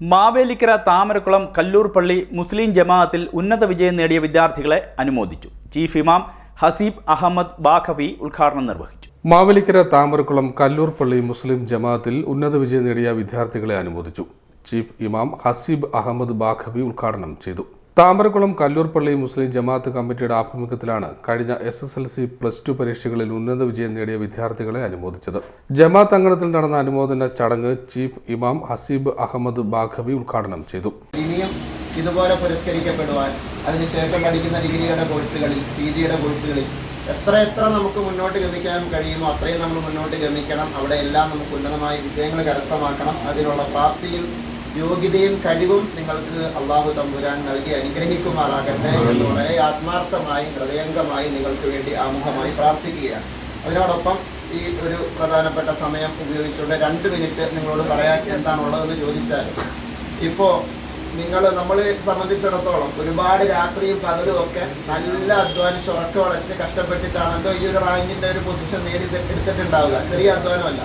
മാവേലിക്കര താമരക്കുളം കല്ലൂർ പള്ളി മുസ്ലിം ജമാഅത്തിൽ ഉന്നത വിജയം നേടിയ വിദ്യാർത്ഥികളെ അനുമോദിച്ചു. ചീഫ് ഇമാം ഹസീബ് അഹമ്മദ് ബാഖവി ഉദ്ഘാടനം നിർവഹിച്ചു. മാവേലിക്കര താമരക്കുളം കല്ലൂർ പള്ളി മുസ്ലിം ജമാഅത്തിൽ ഉന്നത വിജയം നേടിയ വിദ്യാർത്ഥികളെ അനുമോദിച്ചു. ചീഫ് ഇമാം ഹസീബ് അഹമ്മദ് ബാഖവി ഉദ്ഘാടനം ചെയ്തു. താമരക്കുളം കല്ലൂർ പള്ളി മുസ്ലിം ജമാഅത്ത് കമ്മിറ്റിയുടെ ആഭിമുഖ്യത്തിലാണ് കഴിഞ്ഞ S S L C plus two പരീക്ഷകളിൽ ഉന്നത വിജയം നേടിയ വിദ്യാർത്ഥികളെ അനുമോദിച്ചത്. ജമാഅത്ത് അങ്കണത്തിൽ നടന്ന അനുമോദന ചടങ്ങ് ചീഫ് ഇമാം ഹസീബ് അഹമ്മദ് ബാഖവി ഉദ്ഘാടനം ചെയ്തു. ഇതുപോലെ പുരസ്കരിക്കപ്പെടുവാൻ അതിനുശേഷം പഠിക്കുന്ന ഡിഗ്രിയുടെ കോഴ്സുകളിൽ പി ജിയുടെ കോഴ്സുകളിൽ എത്ര എത്ര നമുക്ക് മുന്നോട്ട് ഗമിക്കാൻ കഴിയുമോ അത്രയും നമ്മൾ മുന്നോട്ട് ഗമിക്കണം. അവിടെ എല്ലാം നമുക്ക് ഉന്നതമായ വിജയങ്ങൾ കരസ്ഥമാക്കണം. അതിനുള്ള പ്രാപ്തിയും യോഗ്യതയും കഴിവും നിങ്ങൾക്ക് അള്ളാഹു തമ്പുരാൻ നൽകി അനുഗ്രഹിക്കുമാറാകട്ടെ എന്ന് വളരെ ആത്മാർത്ഥമായി ഹൃദയംഗമായി നിങ്ങൾക്ക് വേണ്ടി ആമുഖമായി പ്രാർത്ഥിക്കുകയാണ്. അതിനോടൊപ്പം ഈ ഒരു പ്രധാനപ്പെട്ട സമയം ഉപയോഗിച്ചുകൊണ്ട് രണ്ട് മിനിറ്റ് നിങ്ങളോട് പറയാൻ എന്താണുള്ളതെന്ന് ചോദിച്ചാൽ ഇപ്പോൾ നിങ്ങൾ നമ്മളെ സംബന്ധിച്ചിടത്തോളം ഒരുപാട് രാത്രിയും പകലും ഒക്കെ നല്ല അധ്വാനിച്ച് ഉറക്കം വളച്ച് കഷ്ടപ്പെട്ടിട്ടാണല്ലോ ഈ ഒരു റാങ്കിന്റെ ഒരു പൊസിഷൻ നേടി എടുത്തിട്ടുണ്ടാവുക. ചെറിയ അധ്വാനമല്ല.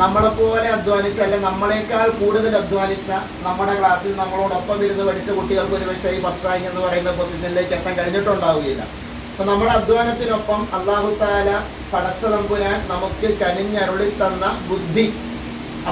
നമ്മളെ പോലെ അധ്വാനിച്ച അല്ലെ നമ്മളെക്കാൾ കൂടുതൽ അധ്വാനിച്ച നമ്മുടെ ക്ലാസ്സിൽ നമ്മളോടൊപ്പം ഇരുന്ന് പഠിച്ച കുട്ടികൾക്ക് ഒരുപക്ഷെ ഈ ഫസ്റ്റ് റാങ്ക് എന്ന് പറയുന്ന പൊസിഷനിലേക്ക് എത്താൻ കഴിഞ്ഞിട്ടുണ്ടാവുകയില്ല. അപ്പൊ നമ്മുടെ അധ്വാനത്തിനൊപ്പം അള്ളാഹു താല പടച്ച തമ്പുരാൻ നമുക്ക് കനിഞ്ഞരുളി തന്ന ബുദ്ധി.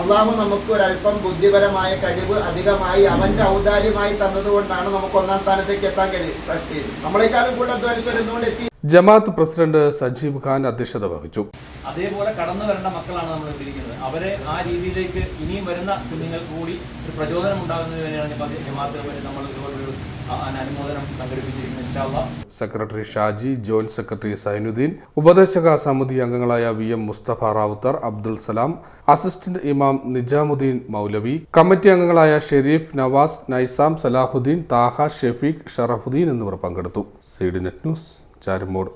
അള്ളാഹു നമുക്ക് ഒരല്പം ബുദ്ധിപരമായ കഴിവ് അധികമായി അവന്റെ ഔദാര്യമായി തന്നതുകൊണ്ടാണ് നമുക്ക് ഒന്നാം സ്ഥാനത്തേക്ക് എത്താൻ കഴിയും നമ്മളെക്കാളും കൂടുതൽ അധ്വാനിച്ചു എത്തി ജമാഅത്ത് പ്രസിഡന്റ് സജീബ് ഖാൻ അധ്യക്ഷത വഹിച്ചു. അതേപോലെ കടന്നു വരേണ്ട മക്കളാണ് നമ്മൾ ഉദ്ദേശിക്കുന്നത് അവരെ ആ രീതിയിലേക്ക് ഇനിയും വരുന്ന കുഞ്ഞുങ്ങൾക്ക് കൂടി ഒരു പ്രചോദനം ഉണ്ടാകുന്നതിന് വേണ്ടിയാണ് ജമാഅത്തിന് വേണ്ടി നമ്മൾ ഇതുപോലൊരു അനുമോദനം secretary Shaji joint secretary Zainuddin ഉപദേശക സമിതി അംഗങ്ങളായ V M Musthafa Rawther Abdul Salam assistant ഇമാം നിജാമുദ്ദീൻ മൗലവി കമ്മിറ്റി അംഗങ്ങളായ ഷെരീഫ് നവാസ് നൈസാം സലാഹുദ്ദീൻ താഹ ഷെഫീഖ് ഷറഫുദ്ദീൻ എന്നിവർ പങ്കെടുത്തു. Seed net news Charumood.